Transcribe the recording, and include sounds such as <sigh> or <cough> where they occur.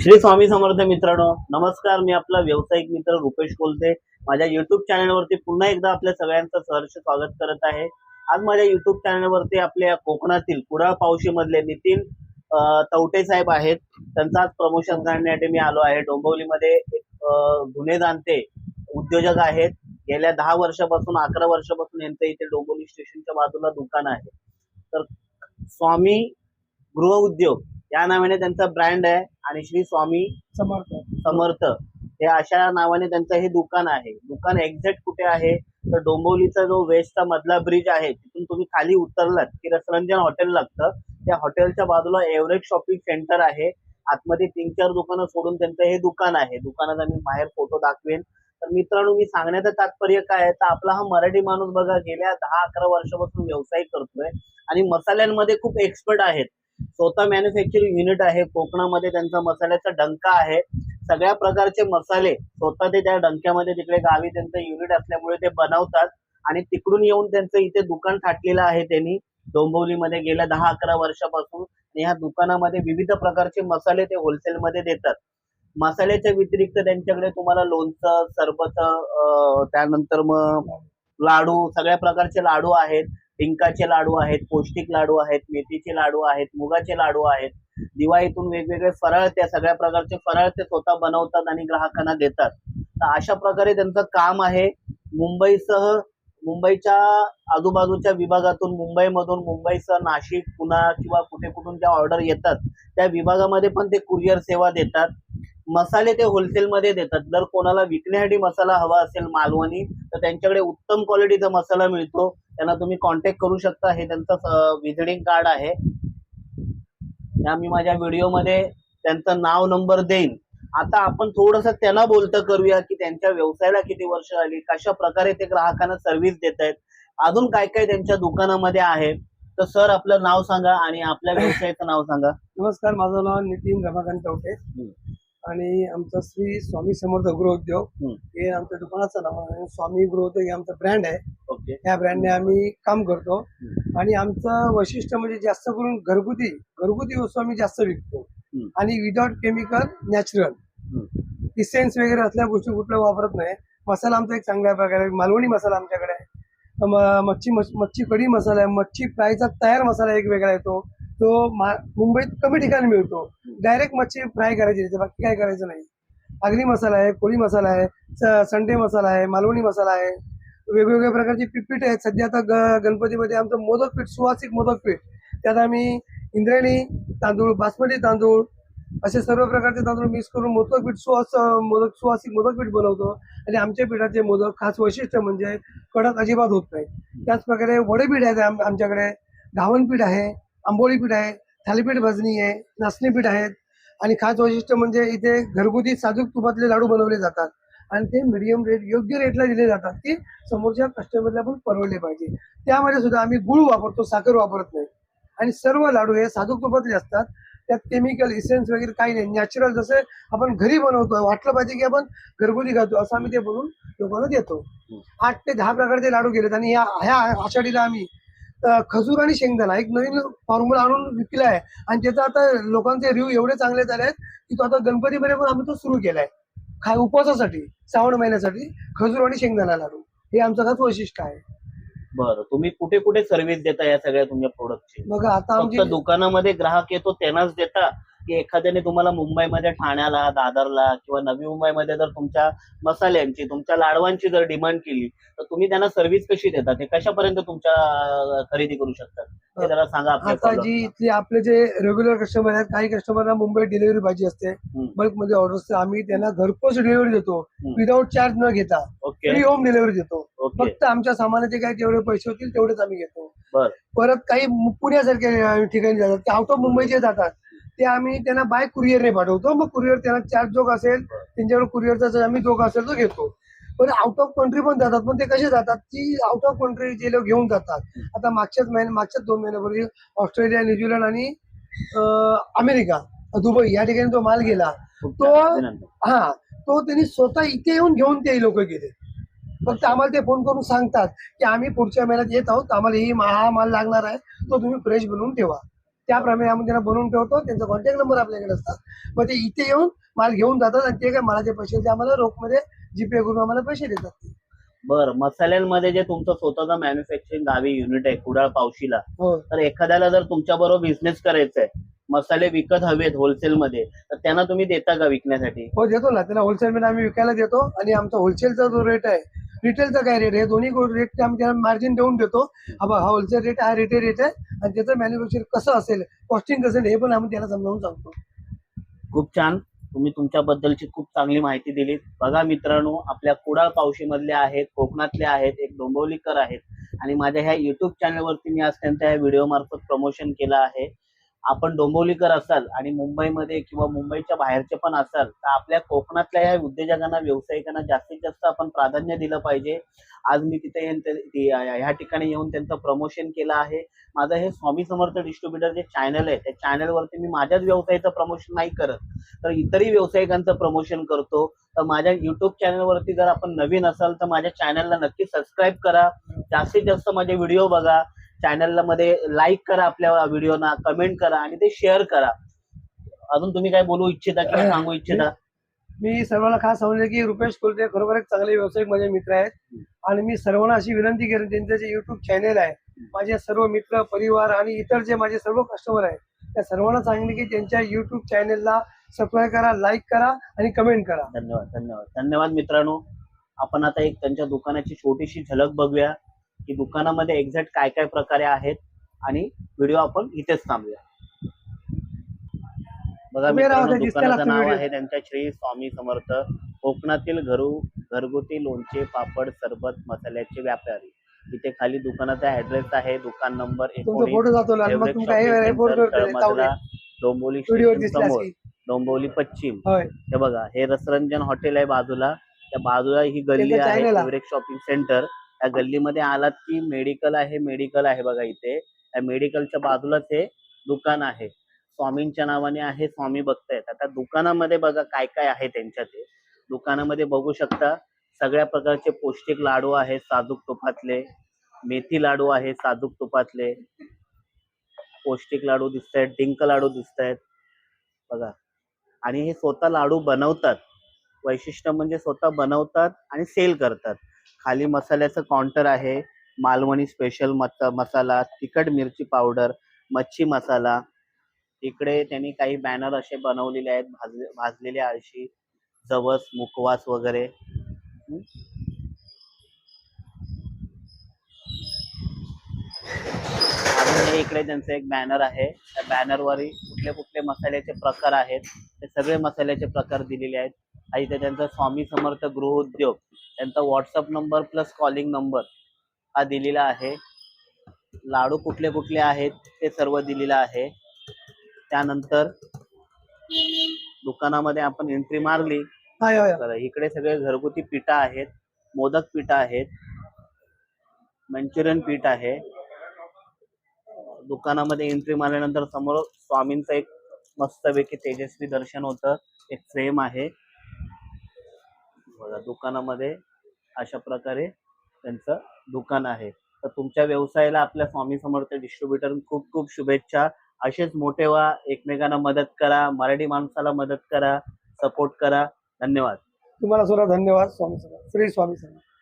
श्री स्वामी समर्थ मित्रांनो नमस्कार. मी आपला व्यावसायिक मित्र रुपेश कोलते. माझ्या युट्यूब चॅनलवरती पुन्हा एकदा आपल्या सगळ्यांचं सहर्ष स्वागत करत आहे. आज माझ्या युट्यूब चॅनलवरती आपल्या कोकणातील कुडाळ पावशीमधले नितीन तवटे साहेब आहेत. त्यांचं आज प्रमोशन करण्यासाठी मी आलो आहे. डोंबिवलीमध्ये एक, गुन्हे जाणते उद्योजक आहेत. गेल्या दहा वर्षापासून अकरा वर्षापासून यांचं इथे डोंबिवली स्टेशनच्या बाजूला दुकान आहे. तर स्वामी गृह उद्योग या नावाने त्यांचा ब्रँड आहे आणि श्री स्वामी समर्थ. समर्थ. हे अशा नावाने त्यांचं हे दुकान आहे. दुकान एक्झॅक्ट कुठे आहे? तर डोंबिवलीचा जो वेस्टचा मधला ब्रिज आहे तिथून तुम्ही खाली उतरलात की रसरंजन हॉटेल लागतं. त्या हॉटेलच्या बाजूला एव्हरेज शॉपिंग सेंटर आहे. आतमध्ये तीन चार दुकानं सोडून त्यांचं हे दुकान आहे. दुकानाचा मी बाहेर फोटो दाखवेन. तर मित्रांनो मी सांगण्याचं तात्पर्य काय आहे? तर आपला हा मराठी माणूस बघा गेल्या दहा अकरा वर्षापासून व्यवसाय करतोय आणि मसाल्यांमध्ये खूप एक्सपर्ट आहेत. स्वतः मॅन्युफॅक्चरिंग युनिट आहे कोकणामध्ये त्यांचा मसाल्याचा डंका आहे. सगळ्या प्रकारचे मसाले स्वतः ते त्या डंक्यामध्ये तिकडे गावी त्यांचं युनिट असल्यामुळे ते बनवतात. आणि तिकडून येऊन त्यांचं इथे दुकान थाटलेलं आहे त्यांनी. डोंबिवलीमध्ये गेल्या दहा अकरा वर्षापासून आणि ह्या दुकानामध्ये विविध प्रकारचे मसाले ते होलसेलमध्ये देतात. मसाल्याच्या व्यतिरिक्त त्यांच्याकडे तुम्हाला लोणचं सरबत त्यानंतर मग लाडू सगळ्या प्रकारचे लाडू आहेत. डिंकाचे लाडू आहेत पौष्टिक लाडू आहेत मेथीचे लाडू आहेत मुगाचे लाडू आहेत. दिवाळीतून वेगवेगळे फराळ त्या सगळ्या प्रकारचे फराळ ते स्वतः बनवतात आणि ग्राहकांना देतात. तर अशा प्रकारे त्यांचं काम आहे. मुंबईसह मुंबईच्या आजूबाजूच्या विभागातून मुंबईमधून मुंबईसह नाशिक पुणा किंवा कुठे कुठून ज्या ऑर्डर येतात त्या विभागामध्ये पण ते कुरिअर सेवा देतात. मसाले ते होलसेलमध्ये देतात. जर कोणाला विकण्यासाठी मसाला हवा असेल मालवणी तर त्यांच्याकडे उत्तम क्वालिटीचा मसाला मिळतो. त्यांना तुम्ही कॉन्टॅक्ट करू शकता. हे त्यांचं विजिटिंग कार्ड आहे. मी माझ्या व्हिडिओमध्ये त्यांचं नाव नंबर देईन. आता आपण थोडस त्यांना बोलतं करूया की त्यांच्या व्यवसायाला किती वर्ष आली कशा प्रकारे ते ग्राहकांना सर्व्हिस देत आहेत. अजून काय काय त्यांच्या दुकानामध्ये आहे. तर सर आपलं नाव सांगा आणि आपल्या <coughs> व्यवसायाचं नाव सांगा. नमस्कार माझं नाव नितीन रमाकांत चौटे आणि आमचं श्री स्वामी समर्थ गृहोद्योग. हे आमच्या दुकानाचं नाव आहे. स्वामी गृहोद्योग हे आमचं ब्रँड आहे. ओके या ब्रँडने आम्ही काम करतो. आणि आमचं वैशिष्ट्य म्हणजे जास्त करून घरगुती घरगुती वस्तू आम्ही जास्त विकतो. आणि विदाउट केमिकल नॅचरल. इसेन्स वगैरे असल्या गोष्टी कुठल्या वापरत नाही. मसाला आमचा एक चांगल्या प्रकारे मालवणी मसाला आमच्याकडे आहे. मच्छी मच- मच्छी कढी मसाला आहे. मच्छी फ्रायचा तयार मसाला एक वेगळा येतो. तो मुंबईत कमी ठिकाणी मिळतो. डायरेक्ट मच्छी फ्राय करायची त्याची बाकी काय करायचं नाही. आगरी मसाला आहे कोळी मसाला आहे संडे मसाला आहे मालवणी मसाला आहे. वेगवेगळ्या प्रकारची पीठ आहेत. सध्या आता ग गणपतीमध्ये आमचं मोदक पीठ सुवासिक मोदक पीठ. त्यात आम्ही इंद्रायणी तांदूळ बासमती तांदूळ असे सर्व प्रकारचे तांदूळ मिक्स करून मोदक पीठ सुवास मोदक सुवासिक मोदक पीठ बनवतो. आणि आमच्या पिठाचे मोदक खास वैशिष्ट्य म्हणजे कडक अजिबात होत नाही त्याचप्रकारे वडे पीठ आहेत आम- आमच्याकडे. धावणपीठ पीठ आहे आंबोळी पीठ आहे थालीपीठ भाजणी आहे नाचणी पीठ आहेत. आणि खास वैशिष्ट्य म्हणजे इथे घरगुती साजूक तुपातले लाडू बनवले जातात. आणि ते मिडियम रेट योग्य रेटला दिले जातात की समोरच्या कस्टमरला पण परवडले पाहिजे. त्यामध्ये सुद्धा आम्ही गुळ वापरतो साखर वापरत नाही. आणि सर्व लाडू हे साधू तुपातले असतात. त्यात केमिकल इसेन्स वगैरे काही नाही. नॅचरल जसे आपण घरी बनवतो वाटलं पाहिजे की आपण घरगुती खातो असं आम्ही ते बनवून लोकांना देतो. आठ ते दहा प्रकारचे लाडू गेलेत आणि या ह्या आषाढीला आम्ही खजूर आणि शेंगदाणा एक नवीन फॉर्म्युला आणून विकला आहे आणि त्याचा आता लोकांचे रिव्ह्यू एवढे चांगले झाले आहेत की तो आता गणपतीमध्ये पण आम्ही तो सुरू केलाय. खा उपवासासाठी श्रावण महिन्यासाठी खजूर आणि शेंगदाणा लाडू. हे आमचं खास वैशिष्ट्य आहे. बरं तुम्ही कुठे कुठे सर्व्हिस देता या सगळ्या तुमच्या प्रोडक्टची बघा आता आमची फक्त दुकानामध्ये ग्राहक येतो त्यांनाच देता? की एखाद्याने तुम्हाला मुंबईमध्ये ठाण्याला दादरला किंवा नवी मुंबईमध्ये जर तुमच्या मसाल्यांची तुमच्या लाडवांची जर डिमांड केली तर तुम्ही त्यांना सर्व्हिस कशी देता ते कशापर्यंत तुमच्या खरेदी करू शकतात? ते जरा सांगा आता जी इथले आपले जे रेग्युलर कस्टमर आहेत काही कस्टमरला मुंबईत डिलिव्हरी पाहिजे असते. बल्कमध्ये ऑर्डर असते आम्ही त्यांना घरपोच डिलिव्हरी देतो. विदाऊट चार्ज न घेता. फ्री होम डिलिव्हरी देतो. फक्त आमच्या सामानाचे काय जेवढे पैसे होतील तेवढेच आम्ही घेतो. परत काही पुण्यासारख्या ठिकाणी जातात ते आउट ऑफ मुंबईचे जातात. ते आम्ही त्यांना बाय कुरिअरने पाठवतो. मग कुरिअर त्यांना चार्ज जो असेल त्यांच्यावर कुरिअरचा आम्ही जो असेल तो घेतो. पण आउट ऑफ कंट्री पण जातात. पण ते कसे जातात? की आउट ऑफ कंट्री जे लोक घेऊन जातात. आता मागच्याच महिन्या मागच्याच दोन महिन्यापूर्वी ऑस्ट्रेलिया न्यूझीलंड आणि अमेरिका दुबई या ठिकाणी तो माल गेला तो. हा तो त्यांनी स्वतः इथे येऊन घेऊन ते लोक गेले. फक्त आम्हाला ते फोन करून सांगतात की आम्ही पुढच्या महिन्यात येत आहोत. आम्हाला ही हा माल लागणार आहे. तो तुम्ही फ्रेश बनवून ठेवा. त्याप्रमाणे आम्ही त्यांना बनवून ठेवतो. त्यांचा कॉन्टॅक्ट नंबर आपल्याकडे असतात. मग ते इथे येऊन माल घेऊन जातात आणि ते काय मालाचे पैसे ते आम्हाला रोखमध्ये जीपे करून आम्हाला पैसे देतात. बर मसाल्यांमध्ये जे तुमचं स्वतःचं मॅन्युफॅक्चरिंग गावी युनिट आहे कुडाळ पावशीला हो. तर एखाद्याला जर तुमच्या बरोबर बिझनेस करायचा आहे मसाले विकत हवेत होलसेल मध्ये तर त्यांना तुम्ही देता का विकण्यासाठी? हो देतो ना. त्याला होलसेलमध्ये आम्ही विकायला देतो आणि आमचा होलसेलचा जो रेट आहे रिटेलचा काय रेट आहे? दोन्ही रेट आम्ही त्याला मार्जिन देऊन देतो. हा हा होलसेल रेट हा रिटेल रेट आहे. आणि त्याचं मॅन्युफॅक्चर कसं असेल कॉस्टिंग कसं असेल हे पण आम्ही त्याला समजावून सांगतो. खूप छान. तुम्ही तुमच्याबद्दलची खूप चांगली माहिती दिली बघा मित्रांनो आपल्या कुडाळ पावशी आहेत कोकणातले आहेत एक डोंबिवलीकर आहेत. आणि माझ्या ह्या युट्यूब चॅनलवरती मी आज त्यांच्या ह्या व्हिडिओ मार्फत प्रमोशन केलं आहे. आपण डोंबिवलीकर असाल आणि मुंबईमध्ये किंवा मुंबईच्या बाहेरचे पण असाल तर आपल्या कोकणातल्या या उद्योजकांना व्यावसायिकांना जास्तीत जास्त आपण प्राधान्य दिलं पाहिजे. आज मी तिथे ह्या ठिकाणी येऊन त्यांचं प्रमोशन केलं आहे. माझं हे स्वामी समर्थ डिस्ट्रीब्युटर जे चॅनल आहे त्या चॅनलवरती मी माझ्याच व्यवसायाचं प्रमोशन नाही करत. तर इतरही व्यावसायिकांचं प्रमोशन करतो. तर माझ्या युट्यूब चॅनलवरती जर आपण नवीन असाल तर माझ्या चॅनलला नक्की सबस्क्राईब करा. जास्तीत जास्त माझे व्हिडिओ बघा. चॅनलला मध्ये लाईक करा आपल्या व्हिडिओना कमेंट करा आणि ते शेअर करा. अजून तुम्ही काय बोलू इच्छिता किंवा <clears throat> सांगू इच्छिता? मी सर्वांना खास सांगले की रुपेश कोलते खरोखर एक चांगले व्यावसायिक माझे मित्र आहेत. आणि मी सर्वांना अशी विनंती करेन त्यांचं जे युट्यूब चॅनेल आहे माझे सर्व मित्र परिवार आणि इतर जे माझे सर्व कस्टमर आहेत त्या सर्वांना सांगितले की त्यांच्या युट्यूब चॅनेलला सबस्क्राईब करा लाईक करा आणि कमेंट करा. धन्यवाद धन्यवाद. धन्यवाद मित्रांनो. आपण आता एक त्यांच्या दुकानाची छोटीशी झलक बघूया. की दुकानामध्ये एक्झॅक्ट काय काय प्रकारे आहेत आणि व्हिडिओ आपण इथेच थांबूया. बघा मित्रांनो दुकानाचं नाव. आहे त्यांच्या श्री स्वामी समर्थ कोकणातील घरू घरगुती लोणचे पापड सरबत मसाल्याचे व्यापारी. इथे खाली दुकानाचा ऍड्रेस आहे दुकान नंबर दिसला समोर की. डोंबिवली पश्चिम. हे बघा हे रसरंजन हॉटेल आहे बाजूला. त्या बाजूला ही गल्ली आहे शॉपिंग सेंटर त्या गल्लीमध्ये आलात की मेडिकल आहे मेडिकल आहे बघा इथे. त्या मेडिकलच्या बाजूलाच हे दुकान आहे. स्वामींच्या नावाने आहे स्वामी बघतायत. आता दुकानामध्ये बघा काय काय आहे त्यांच्या ते. दुकानामध्ये बघू शकता सगळ्या प्रकारचे पौष्टिक लाडू आहेत साजूक तुपातले मेथी लाडू आहे साजूक तुपातले. पौष्टिक लाडू दिसत आहेत डिंक लाडू दिसत आहेत बघा. आणि हे स्वतः लाडू बनवतात. वैशिष्ट्य म्हणजे स्वतः बनवतात आणि सेल करतात. खाली मसाल्याचं काउंटर आहे. मालवणी स्पेशल मसाला तिखट मिरची पावडर मच्छी मसाला. इकडे त्यांनी काही बॅनर असे बनवलेले आहेत. भाजले भाजलेले आळशी जवस मुखवास वगैरे. हं? इकडे त्यांचं एक बॅनर आहे. त्या बॅनरवर कुठले कुठले मसाल्याचे प्रकार आहेत. ते सगळे मसाल्याचे प्रकार दिलेले आहेत. आणि इथे त्यांचा स्वामी समर्थ गृहोद्योग त्यांचा WhatsApp number plus calling number हा दिलेला आहे. लाडू कुठले कुठले आहेत ते सर्व दिलेलं आहे. त्यानंतर दुकानामध्ये आपण एंट्री मारली. हाय होय. तर इकडे सगळे घरगुती पिठा आहेत मोदक पिठा आहेत मंचुरियन पीठ आहे. दुकानामध्ये एंट्री मारल्यानंतर समोर स्वामींचं एक मस्तपैकी तेजस्वी दर्शन होतं एक फ्रेम आहे. बघा दुकानामध्ये अशा प्रकारे त्यांचं दुकान आहे तर तुमच्या व्यवसायाला आपल्या स्वामी समर्थ डिस्ट्रीब्युटर खूप खूप शुभेच्छा असेच मोठे व्हा एकमेकांना मदत करा मराठी माणसाला मदत करा सपोर्ट करा धन्यवाद तुम्हाला सुद्धा धन्यवाद स्वामी समर्थ. श्री स्वामी समर्थ.